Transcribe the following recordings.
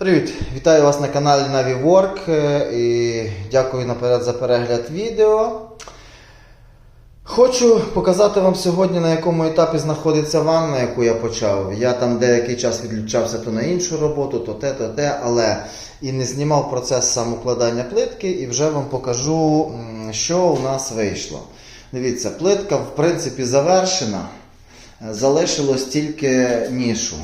Привіт! Вітаю вас на каналі NaviWork е, і дякую наперед за перегляд відео. Хочу показати вам сьогодні, на якому етапі знаходиться ванна, яку я почав. Я там деякий час відключався то на іншу роботу, то те, то те, але і не знімав процес самоукладання плитки, і вже вам покажу, що у нас вийшло. Дивіться, плитка в принципі завершена. Залишилось тільки нішу.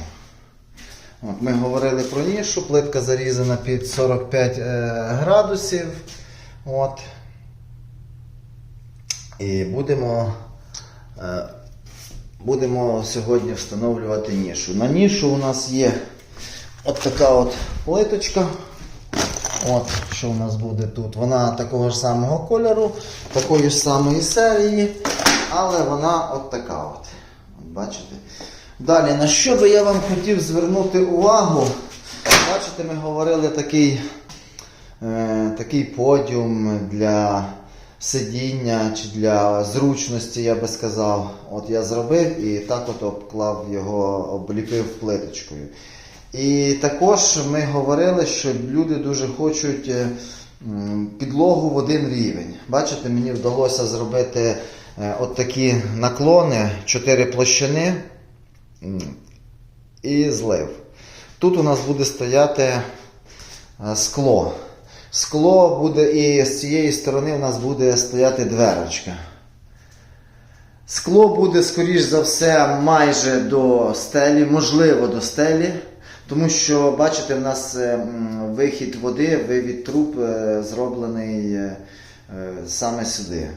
От, ми говорили про нішу, плитка зарізана під 45 е, градусів. От. І будемо, е, будемо сьогодні встановлювати нішу. На нішу у нас є от така от плиточка. От, що у нас буде тут? Вона такого ж самого кольору, такої ж самої серії, але вона от така от. Бачите? Далі, на що би я вам хотів звернути увагу? Бачите, ми говорили такий, е, такий подіум для сидіння чи для зручності, я би сказав. От я зробив і так от обклав його, обліпив плиточкою. І також ми говорили, що люди дуже хочуть е, підлогу в один рівень. Бачите, мені вдалося зробити е, от такі наклони, чотири площини і злив. Тут у нас буде стояти е, скло. Скло буде і з цієї сторони у нас буде стояти дверочка. Скло буде, скоріш за все, майже до стелі, можливо, до стелі. Тому що, бачите, в нас е, вихід води, вивід труб е, зроблений саме сюди.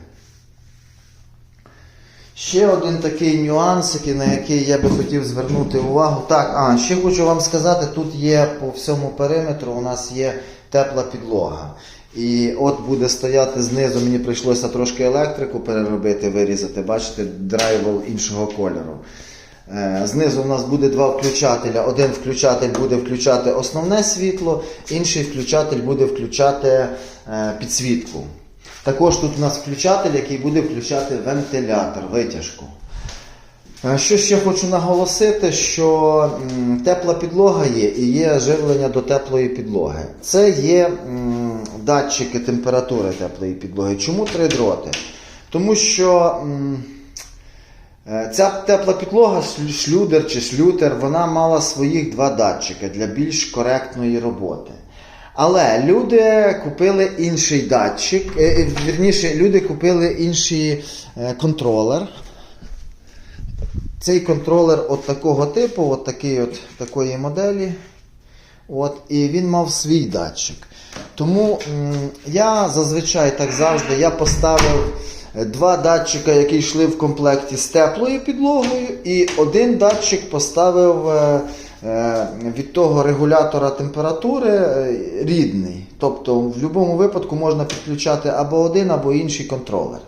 Ще один такий нюанс, на який я би хотів звернути увагу. Так, а ще хочу вам сказати, тут є по всьому периметру у нас є тепла підлога. І от буде стояти знизу, мені прийшлося трошки електрику переробити, вирізати, бачите, драйвел іншого кольору. Е, Знизу у нас буде два включателя. Один включатель буде включати основне світло, інший включатель буде включати е, підсвітку. Також тут у нас включатель, який буде включати вентилятор, витяжку. Е, Що ще хочу наголосити, що тепла підлога є і є живлення до теплої підлоги. Це є датчики температури теплої підлоги. Чому три дроти? Тому що е, ця тепла підлога, шлюдер чи шлютер, вона мала своїх два датчики для більш коректної роботи. Але люди купили інший датчик, е, е, вірніше, люди купили інший е, контролер. Цей контролер от такого типу, от такий от такої моделі. От, і він мав свій датчик. Тому я зазвичай так завжди я поставив два датчика, які йшли в комплекті з теплою підлогою, і один датчик поставив від того регулятора температури е, рідний. Тобто в будь-якому випадку можна підключати або один, або інший контролер.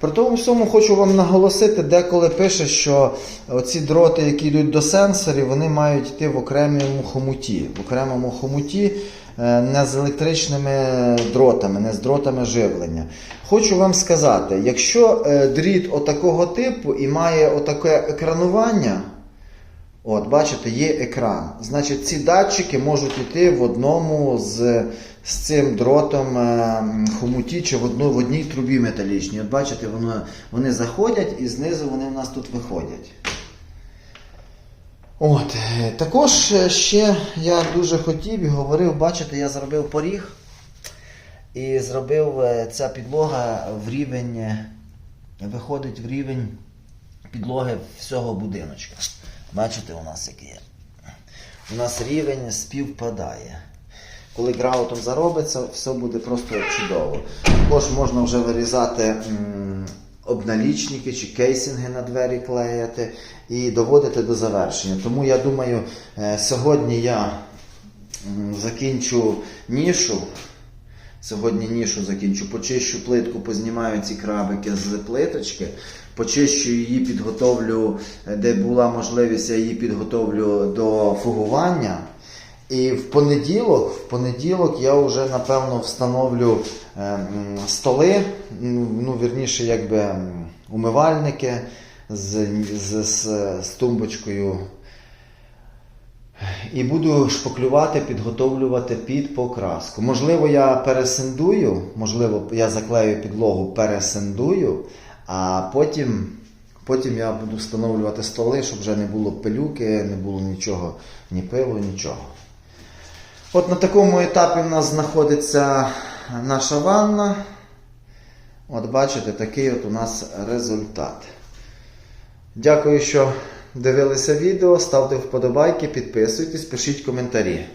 При тому всьому хочу вам наголосити, деколи пише, що оці дроти, які йдуть до сенсорів, вони мають йти в окремому хомуті. В окремому хомуті е, не з електричними дротами, не з дротами живлення. Хочу вам сказати, якщо е, дріт отакого типу і має отаке екранування, От, бачите, є екран. Значить, ці датчики можуть йти в одному з, з цим дротом е, хомуті чи в, одну, в одній трубі металічній. От бачите, воно, вони заходять і знизу вони в нас тут виходять. От, е, також е, ще я дуже хотів і говорив, бачите, я зробив поріг і зробив ця підлога в рівень, виходить в рівень підлоги всього будиночка. Бачите, у нас який є. У нас рівень співпадає. Коли граутом заробиться, все буде просто чудово. Також можна вже вирізати м, обналічники чи кейсинги на двері клеяти і доводити до завершення. Тому я думаю, е, сьогодні я закінчу нішу. Сьогодні нішу закінчу, почищу плитку, познімаю ці крабики з плиточки, почищу її, підготовлю, е, де була можливість, я її підготовлю до фугування. І в понеділок, в понеділок я вже напевно встановлю е, столи, ну вірніше, якби умивальники з, з, з, з тумбочкою І буду шпаклювати, підготовлювати під покраску. Можливо, я пересиндую, можливо, я заклею підлогу, пересиндую, а потім, потім я буду встановлювати столи, щоб вже не було пилюки, не було нічого, ні пилу, нічого. От на такому етапі в нас знаходиться наша ванна. От бачите, такий от у нас результат. Дякую, що дивилися відео. Ставте вподобайки, підписуйтесь, пишіть коментарі.